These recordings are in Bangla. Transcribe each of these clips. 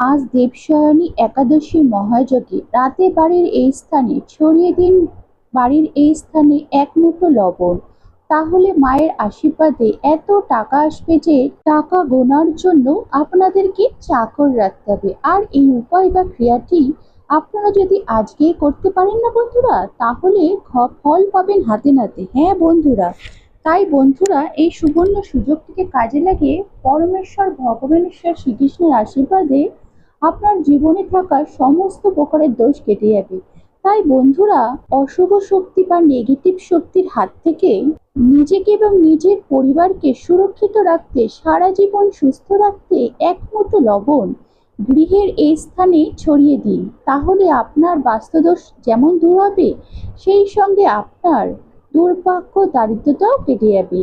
আজ দেবশয়নী একাদশী মহাযজ্ঞে রাতে বাড়ির এই স্থানে, ছড়িয়ে দিন বাড়ির এই স্থানে এক মুঠো লবণ। তাহলে মায়ের আশীর্বাদে এত টাকা আসবে যে টাকা গোনার জন্য আপনাদেরকে চাকর রাখতে হবে। আর এই উপায় বা ক্রিয়াটি আপনারা যদি আজকে করতে পারেন না বন্ধুরা, তাহলে ফল পাবেন হাতে নাতে। হ্যাঁ বন্ধুরা, তাই বন্ধুরা, এই সুবর্ণ সুযোগটিকে কাজে লাগিয়ে পরমেশ্বর, ভগবানেশ্বর, শ্রীকৃষ্ণের আশীর্বাদে আপনার জীবনে থাকা সমস্ত প্রকারের দোষ কেটে যাবে। তাই বন্ধুরা, অশুভ শক্তি বা নেগেটিভ শক্তির হাত থেকে নিজেকে এবং নিজের পরিবারকে সুরক্ষিত রাখতে, সারা জীবন সুস্থ রাখতে এক মুঠো লবণ গৃহের এই স্থানে ছড়িয়ে দিন। তাহলে আপনার বাস্তুদোষ যেমন দূর হবে, সেই সঙ্গে আপনার দুর্ভাগ্য দারিদ্রতাও কেটে যাবে।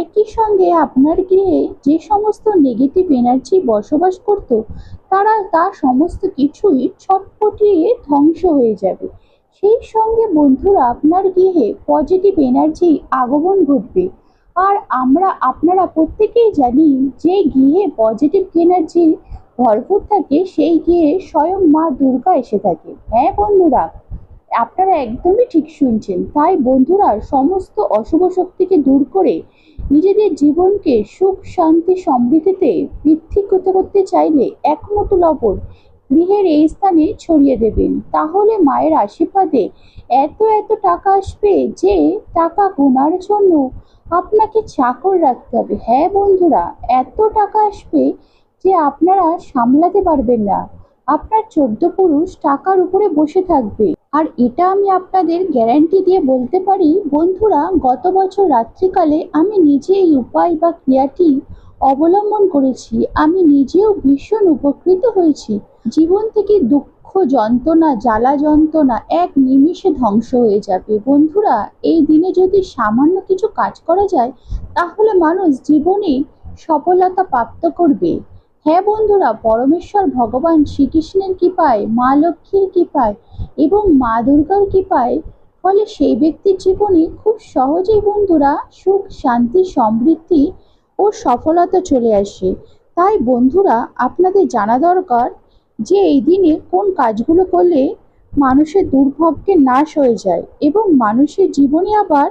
একই সঙ্গে আপনার গৃহে যে সমস্ত নেগেটিভ এনার্জি বসবাস করত, তারা তার সমস্ত কিছুই ছটপটিয়ে ধ্বংস হয়ে যাবে। সেই সঙ্গে বন্ধুরা, আপনার গৃহে পজিটিভ এনার্জি আগমন ঘটবে। আর আমরা, আপনারা প্রত্যেকেই জানি যে গৃহে পজিটিভ এনার্জি ভরপুর থাকে, সেই গৃহে স্বয়ং মা দুর্গা এসে থাকে। হ্যাঁ বন্ধুরা? আপনারা একদমই ঠিক শুনছেন। তাই বন্ধুরা, সমস্ত অশুভ শক্তিকে দূর করে নিজেদের জীবনকে সুখ, শান্তি, সমৃদ্ধিতে বৃদ্ধি করতে করতে চাইলে এক মুঠো লবণ গৃহের এই স্থানে ছড়িয়ে দেবেন। তাহলে মায়ের আশীর্বাদে এত এত টাকা আসবে যে টাকা গোনার জন্য আপনাকে চাকর রাখতে হবে। হ্যাঁ বন্ধুরা, এত টাকা আসবে যে আপনারা সামলাতে পারবেন না। আপনার চোদ্দ পুরুষ টাকার উপরে বসে থাকবে। আর এটা আমি আপনাদের গ্যারান্টি দিয়ে বলতে পারি, বন্ধুরা, গত বছর রাত্রিকালে আমি নিজে এই উপায় বা ক্রিয়াটি অবলম্বন করেছি। আমি নিজেও ভীষণ উপকৃত হয়েছি। জীবন থেকে দুঃখ, যন্ত্রণা, জ্বালা যন্ত্রণা এক নিমিষে ধ্বংস হয়ে যাবে। বন্ধুরা, এই দিনে যদি সামান্য কিছু কাজ করা যায়, তাহলে মানুষ জীবনে সফলতা প্রাপ্ত করবে। হ্যাঁ বন্ধুরা, পরমেশ্বর ভগবান শ্রীকৃষ্ণের কৃপায়, মা লক্ষ্মীর কৃপায় এবং মা দুর্গার কৃপায়, ফলে সেই ব্যক্তির জীবনে খুব সহজেই বন্ধুরা সুখ, শান্তি, সমৃদ্ধি ও সফলতা চলে আসে। তাই বন্ধুরা, আপনাদের জানা দরকার যে এই দিনে কোন কাজগুলো করলে মানুষের দুর্ভাগ্যের নাশ হয়ে যায় এবং মানুষের জীবনে আবার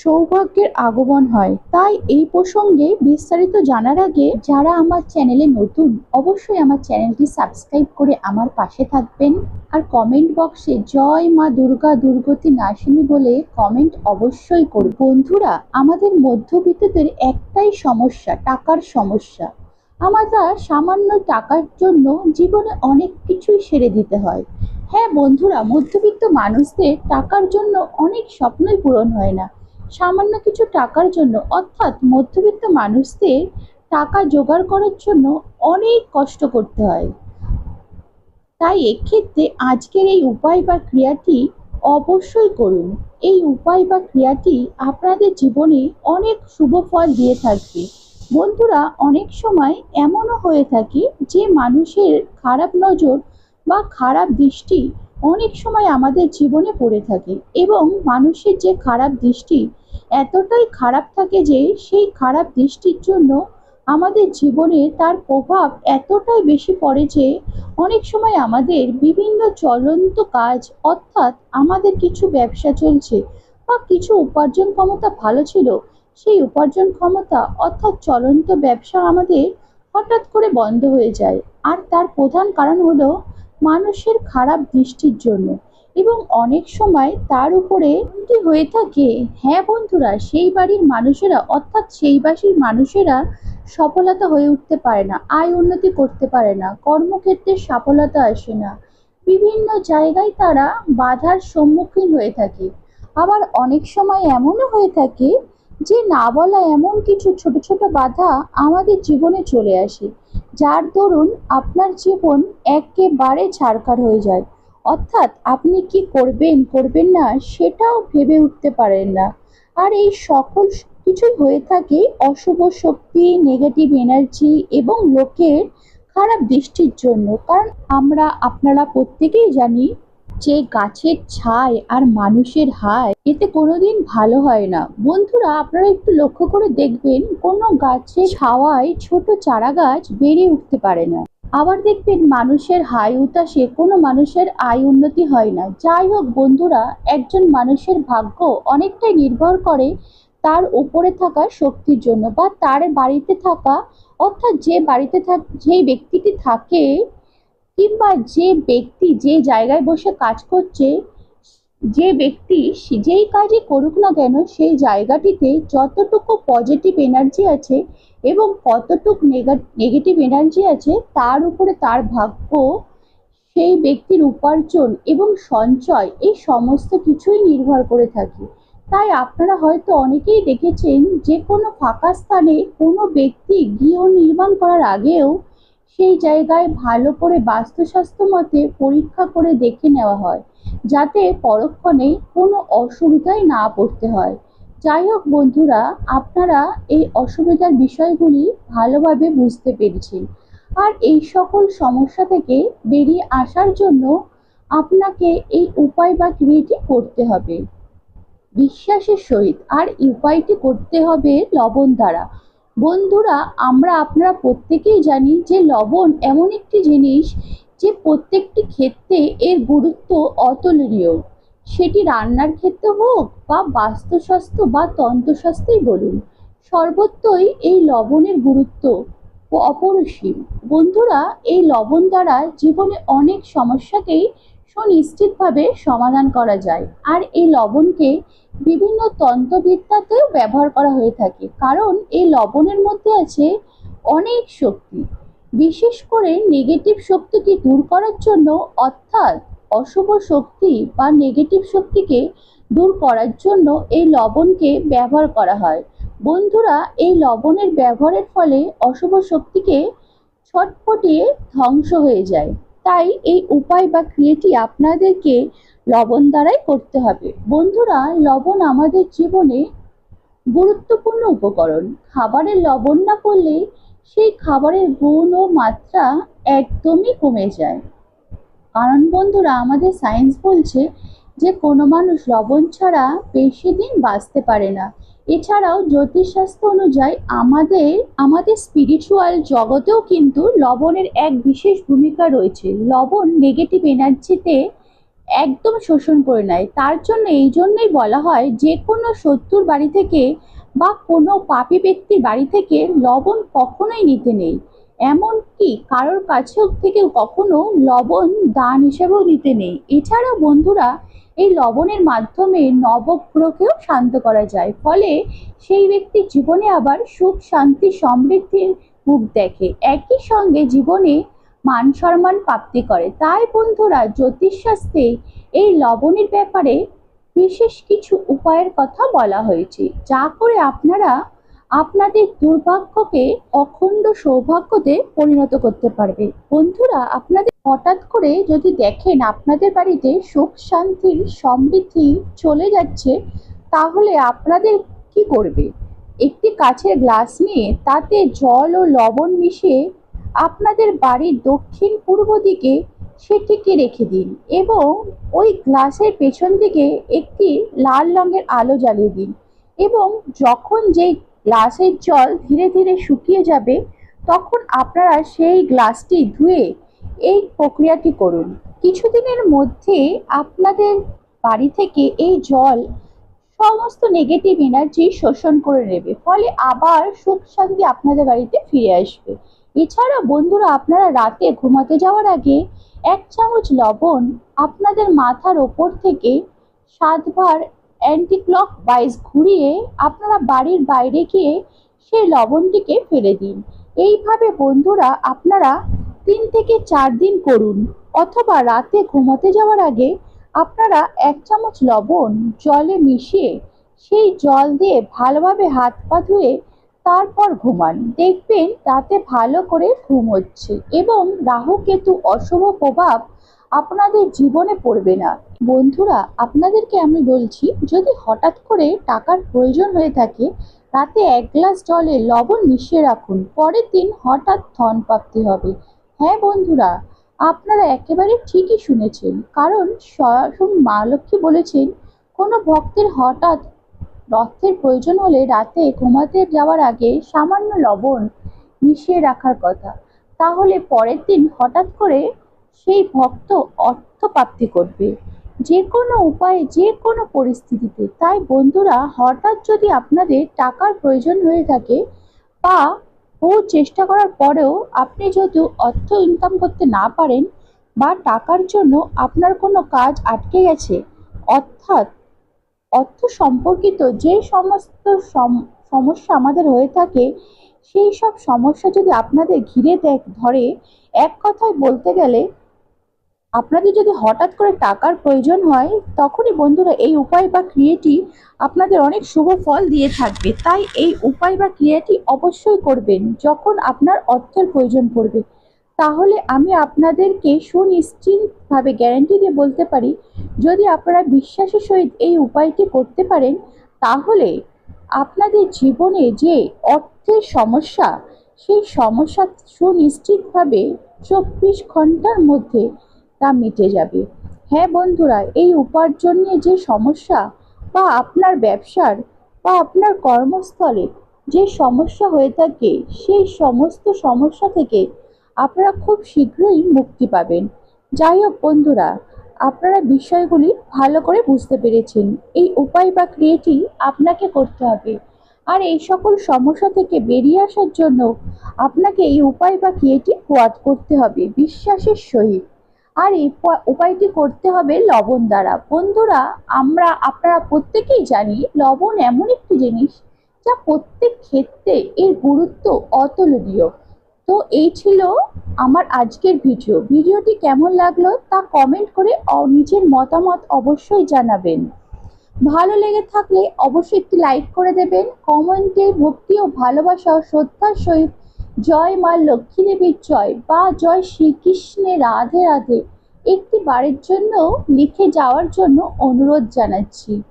সৌভাগ্যের আগমন হয়। তাই এই প্রসঙ্গে বিস্তারিত জানার আগে যারা আমার চ্যানেলে নতুন, অবশ্যই আমার চ্যানেলটি সাবস্ক্রাইব করে আমার পাশে থাকবেন। আর কমেন্ট বক্সে জয় মা দুর্গা দুর্গতি নাশিনী বলে কমেন্ট অবশ্যই করুন। বন্ধুরা, আমাদের মধ্যবিত্তদের একটাই সমস্যা, টাকার সমস্যা। আমরা সামান্য টাকার জন্য জীবনে অনেক কিছুই সেরে দিতে হয়। হ্যাঁ বন্ধুরা, মধ্যবিত্ত মানুষদের টাকার জন্য অনেক স্বপ্নই পূরণ হয় না। সামান্য কিছু টাকার জন্য, অর্থাৎ মধ্যবিত্ত মানুষদের টাকা জোগাড় করার জন্য অনেক কষ্ট করতে হয়। তাই এক্ষেত্রে আজকের এই উপায় বা ক্রিয়াটি অবশ্যই করুন। এই উপায় বা ক্রিয়াটি আপনাদের জীবনে অনেক শুভ ফল দিয়ে থাকবে। বন্ধুরা, অনেক সময় এমনও হয়ে থাকে যে মানুষের খারাপ নজর বা খারাপ দৃষ্টি অনেক সময় আমাদের জীবনে পড়ে থাকে এবং মানুষের যে খারাপ দৃষ্টি এতটাই খারাপ থাকে যে সেই খারাপ দৃষ্টির জন্য আমাদের জীবনে তার প্রভাব এতটাই বেশি পড়ে যে অনেক সময় আমাদের বিভিন্ন চলন্ত কাজ, অর্থাৎ আমাদের কিছু ব্যবসা চলছে বা কিছু উপার্জন ক্ষমতা ভালো ছিল, সেই উপার্জন ক্ষমতা, অর্থাৎ চলন্ত ব্যবসা আমাদের হঠাৎ করে বন্ধ হয়ে যায়। আর তার প্রধান কারণ হলো মানুষের খারাপ দৃষ্টির জন্য। এবং অনেক সময় তার উপরে হয়ে থাকে। হ্যাঁ বন্ধুরা, সেই বাড়ির মানুষেরা, অর্থাৎ সেই বাসীর মানুষেরা সফলতা হয়ে উঠতে পারে না, আয় উন্নতি করতে পারে না, কর্মক্ষেত্রে সফলতা আসে না। বিভিন্ন জায়গায় তারা বাধার সম্মুখীন হয়ে থাকে। আবার অনেক সময় এমনও হয়ে থাকে যে না বলা এমন কিছু ছোট ছোট বাধা আমাদের জীবনে চলে আসে, যার দরুন আপনার জীবন একেবারে ছাড়খাড় হয়ে যায়। অর্থাৎ আপনি কি করবেন করবেন না, সেটাও ভেবে উঠতে পারেন না। আর এই সকল কিছুই হয়ে থাকে অশুভ শক্তি নেগেটিভ এনার্জি এবং লোকের খারাপ দৃষ্টির জন্য। কারণ আমরা, আপনারা প্রত্যেকেই জানি যে গাছের ছাই আর মানুষের হায় এতে কোনোদিন ভালো হয় না। বন্ধুরা, আপনারা একটু লক্ষ্য করে দেখবেন, কোনো গাছের ছাওয়ায় ছোট চারা গাছ বেড়ে উঠতে পারে না। আবার দেখবেন, মানুষের হাই উতাসে কোনো মানুষের আয় উন্নতি হয় না। যাই হোক বন্ধুরা, একজন মানুষের ভাগ্য অনেকটাই নির্ভর করে তার উপরে থাকা শক্তির জন্য বা তার বাড়িতে থাকা, অর্থাৎ যে বাড়িতে থাক যেই ব্যক্তিটি থাকে কিংবা যে ব্যক্তি যে জায়গায় বসে কাজ করছে, যে ব্যক্তি যেই কাজই করুক না কেন, সেই জায়গাটিতে যতটুকু পজিটিভ এনার্জি আছে এবং কতটুকু নেগেটিভ এনার্জি আছে, তার উপরে তার ভাগ্য, সেই ব্যক্তির উপার্জন এবং সঞ্চয়, এই সমস্ত কিছুই নির্ভর করে থাকে। তাই আপনারা হয়তো অনেকেই দেখেছেন যে কোনো ফাঁকা স্থানে কোনো ব্যক্তি গৃহ নির্মাণ করার আগেও সেই জায়গায় ভালো করে বাস্তুস্বাস্থ্য মতে পরীক্ষা করে দেখে নেওয়া হয়, যাতে পরক্ষণে কোনো অসুবিধায় না পড়তে হয়। যাই হোক বন্ধুরা, আপনারা এই অসুবিধার বিষয়গুলি ভালোভাবে বুঝতে পেরেছেন। আর এই সকল সমস্যা থেকে বেরিয়ে আসার জন্য আপনাকে এই উপায় বা ক্রিয়েটি করতে হবে। বিশ্বাসের সহিত আর উপায়টি করতে হবে লবণ দ্বারা। বন্ধুরা, আমরা আপনারা প্রত্যেকেই জানি যে লবণ এমন একটি জিনিস যে প্রত্যেকটি ক্ষেত্রে এর গুরুত্ব অতুলনীয়। সেটি রান্নার ক্ষেত্রে হোক বা বাস্তুস্বাস্থ্য বা তন্ত্রশাস্ত্রেই বলুন, সর্বত্রই এই লবণের গুরুত্ব অপরিসীম। বন্ধুরা, এই লবণ দ্বারা জীবনে অনেক সমস্যাকেই সুনিশ্চিতভাবে সমাধান করা যায়। আর এই লবণকে বিভিন্ন তন্ত্রবিদ্যাতেও ব্যবহার করা হয়ে থাকে। কারণ এই লবণের মধ্যে আছে অনেক শক্তি। বিশেষ করে নেগেটিভ শক্তিকে দূর করার জন্য অর্থাৎ অশুভ শক্তি বা নেগেটিভ শক্তিকে দূর করার জন্য এই লবণকে ব্যবহার করা হয়। বন্ধুরা, এই লবণের ব্যবহারের ফলে অশুভ শক্তিকে ছটফটিয়ে ধ্বংস হয়ে যায়। তাই এই উপায় বা ক্রিয়াটি আপনাদেরকে লবণ দ্বারাই করতে হবে। বন্ধুরা, লবণ আমাদের জীবনে গুরুত্বপূর্ণ উপকরণ। খাবারের লবণ না পড়লে সেই খাবারের গুণ ও মাত্রা একদমই কমে যায়। কারণ বন্ধুরা, আমাদের সায়েন্স বলছে যে কোনো মানুষ লবণ ছাড়া বেশি দিন বাঁচতে পারে না। এছাড়াও জ্যোতিষশাস্ত্র অনুযায়ী আমাদের আমাদের স্পিরিচুয়াল জগতেও কিন্তু লবণের এক বিশেষ ভূমিকা রয়েছে। লবণ নেগেটিভ এনার্জিতে একদম শোষণ করে নেয়। তার জন্য, এই জন্যই বলা হয় যে কোনো শত্রুর বাড়ি থেকে বা কোনো পাপি ব্যক্তির বাড়ি থেকে লবণ কখনোই নিতে নেই। এমনকি কারোর কাছেও থেকে কখনো লবণ দান হিসেবেও নিতে নেই। এছাড়া বন্ধুরা, এই লবণের মাধ্যমে নবগ্রহকেও শান্ত করা যায়। ফলে সেই ব্যক্তির জীবনে আবার সুখ, শান্তি, সমৃদ্ধির মুখ দেখে। একই সঙ্গে জীবনে মান সম্মান প্রাপ্তি করে। তাই বন্ধুরা, জ্যোতিষশাস্ত্রে এই লবণের ব্যাপারে বিশেষ কিছু উপায়ের কথা বলা হয়েছে। যা করে আপনারা আপনাদের দুর্ভাগ্যকে অখণ্ড সৌভাগ্যতে পরিণত করতে পারবে। বন্ধুরা, আপনাদের হঠাৎ করে যদি দেখেন আপনাদের বাড়িতে সুখ শান্তির সমৃদ্ধি চলে যাচ্ছে, তাহলে আপনাদের কি করবে? একটি কাছের গ্লাস নিয়ে তাতে জল ও লবণ মিশিয়ে আপনাদের বাড়ির দক্ষিণ পূর্ব দিকে সেটিকে রেখে দিন এবং ওই গ্লাসের পেছন দিকে একটি লাল রঙের আলো জ্বালিয়ে দিন এবং যখন যেই গ্লাসের জল ধীরে ধীরে শুকিয়ে যাবে, তখন আপনারা সেই গ্লাসটি ধুয়ে এই প্রক্রিয়াটি করুন। কিছুদিনের মধ্যে আপনাদের বাড়ি থেকে এই জল সমস্ত নেগেটিভ এনার্জি শোষণ করে নেবে, ফলে আবার সুখ শান্তি আপনাদের বাড়িতে ফিরে আসবে। এছাড়া বন্ধুরা, আপনারা রাতে ঘুমাতে যাওয়ার আগে এক চামচ লবণ আপনাদের মাথার ওপর থেকে সাতবার অ্যান্টি ক্লক ওয়াইজ ঘুরিয়ে আপনারা বাড়ির বাইরে গিয়ে সেই লবণটিকে ফেলে দিন। এইভাবে বন্ধুরা আপনারা তিন থেকে চার দিন করুন, অথবা রাতে ঘুমাতে যাওয়ার আগে আপনারা এক চামচ লবণ জলে মিশিয়ে সেই জল দিয়ে ভালোভাবে হাত পা ধুয়ে তারপর ঘুমান। দেখবেন রাতে ভালো করে ঘুম হচ্ছে এবং রাহু কেতু অশুভ প্রভাব আপনাদের জীবনে পড়বে না। বন্ধুরা, আপনাদেরকে আমি বলছি, যদি হঠাৎ করে টাকার প্রয়োজন হয়ে থাকে, রাতে এক গ্লাস জলে লবণ মিশিয়ে রাখুন, পরের দিন হঠাৎ ধন প্রাপ্তি হবে। হ্যাঁ বন্ধুরা, আপনারা একেবারে ঠিকই শুনেছেন, কারণ স্বয়ং মা লক্ষ্মী বলেছেন, কোনো ভক্তের হঠাৎ অর্থের প্রয়োজন হলে রাতে ঘুমাতে যাওয়ার আগে সামান্য লবণ মিশিয়ে রাখার কথা। তাহলে পরের দিন হঠাৎ করে সেই ভক্ত অর্থ প্রাপ্তি করবে। যে কোনো উপায়ে যে কোনো পরিস্থিতিতে। তাই বন্ধুরা, হঠাৎ যদি আপনাদের টাকার প্রয়োজন হয়ে থাকে বা বহু চেষ্টা করার পরেও আপনি যদি অর্থ ইনকাম করতে না পারেন বা টাকার জন্য আপনার কোনো কাজ আটকে গেছে, অর্থাৎ অর্থ সম্পর্কিত যে সমস্ত সম- সমস্যা আমাদের হয়ে থাকে, সেই সব সমস্যা যদি আপনাদের ঘিরে দেখ, ধরে, এক কথায় বলতে গেলে আপনাদের যদি হঠাৎ করে টাকার প্রয়োজন হয়, তখনই বন্ধুরা এই উপায় বা ক্রিয়াটি আপনাদের অনেক শুভ ফল দিয়ে থাকবে। তাই এই উপায় বা ক্রিয়াটি অবশ্যই করবেন যখন আপনার অর্থের প্রয়োজন পড়বে। তাহলে আমি আপনাদেরকে সুনিশ্চিতভাবে গ্যারান্টি দিয়ে বলতে পারি, যদি আপনারা বিশ্বাসের সহিত এই উপায়টি করতে পারেন, তাহলে আপনাদের জীবনে যে অর্থের সমস্যা, সেই সমস্যা সুনিশ্চিতভাবে চব্বিশ ঘণ্টার মধ্যে তা মিটে যাবে। হ্যাঁ বন্ধুরা, এই উপার্জন নিয়ে যে সমস্যা বা আপনার ব্যবসার বা আপনার কর্মস্থলে যে সমস্যা হয়ে থাকে, সেই সমস্ত সমস্যা থেকে আপনারা খুব শীঘ্রই মুক্তি পাবেন। যাই হোক বন্ধুরা, আপনারা বিষয়গুলি ভালো করে বুঝতে পেরেছেন। এই উপায় বা ক্রিয়েটি আপনাকে করতে হবে। আর এই সকল সমস্যা থেকে বেরিয়ে আসার জন্য আপনাকে এই উপায় বা ক্রিয়েটি কোয়াদ করতে হবে। বিশ্বাসের সহিত। আর এই উপায়টি করতে হবে লবণ দ্বারা। বন্ধুরা, আমরা, আপনারা প্রত্যেকেই জানি লবণ এমন একটি জিনিস যা প্রত্যেক ক্ষেত্রে এর গুরুত্ব অতুলনীয়। তো এই ছিল আমার আজকের ভিডিও। ভিডিওটি কেমন লাগল তা কমেন্ট করে নিজের মতামত অবশ্যই জানাবেন। ভালো লেগে থাকলে অবশ্যই একটি লাইক করে দেবেন। কমেন্টে ভক্তি ও ভালোবাসা ও শ্রদ্ধার সহিত জয় মা লক্ষ্মী দেবীর জয় বা জয় শ্রীকৃষ্ণের রাধে রাধে। একটি বারের জন্য লিখে যাওয়ার জন্য অনুরোধ জানাচ্ছি।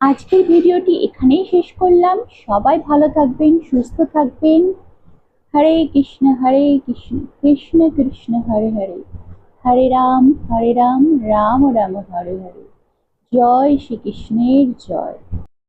আজকের ভিডিওটি এখানেই শেষ করলাম। সবাই ভালো থাকবেন, সুস্থ থাকবেন। হরে কৃষ্ণ হরে কৃষ্ণ কৃষ্ণ কৃষ্ণ, হরে হরে। হরে রাম হরে রাম রাম রাম, হরে হরে। জয় শ্রীকৃষ্ণের জয়।